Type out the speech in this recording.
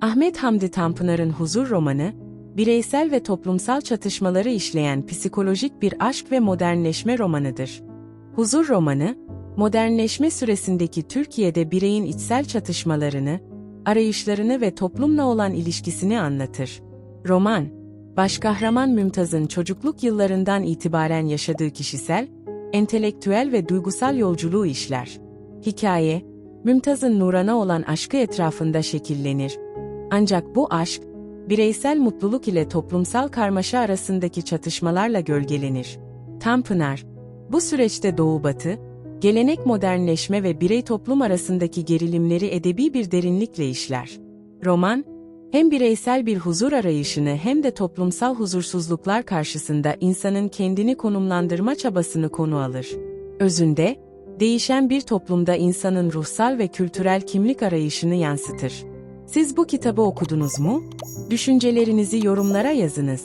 Ahmet Hamdi Tanpınar'ın Huzur romanı, bireysel ve toplumsal çatışmaları işleyen psikolojik bir aşk ve modernleşme romanıdır. Huzur romanı, modernleşme süresindeki Türkiye'de bireyin içsel çatışmalarını, arayışlarını ve toplumla olan ilişkisini anlatır. Roman, başkahraman Mümtaz'ın çocukluk yıllarından itibaren yaşadığı kişisel, entelektüel ve duygusal yolculuğu işler. Hikaye, Mümtaz'ın Nuran'a olan aşkı etrafında şekillenir. Ancak bu aşk, bireysel mutluluk ile toplumsal karmaşa arasındaki çatışmalarla gölgelenir. Tanpınar, bu süreçte Doğu-Batı, gelenek modernleşme ve birey toplum arasındaki gerilimleri edebi bir derinlikle işler. Roman, hem bireysel bir huzur arayışını hem de toplumsal huzursuzluklar karşısında insanın kendini konumlandırma çabasını konu alır. Özünde, değişen bir toplumda insanın ruhsal ve kültürel kimlik arayışını yansıtır. Siz bu kitabı okudunuz mu? Düşüncelerinizi yorumlara yazınız.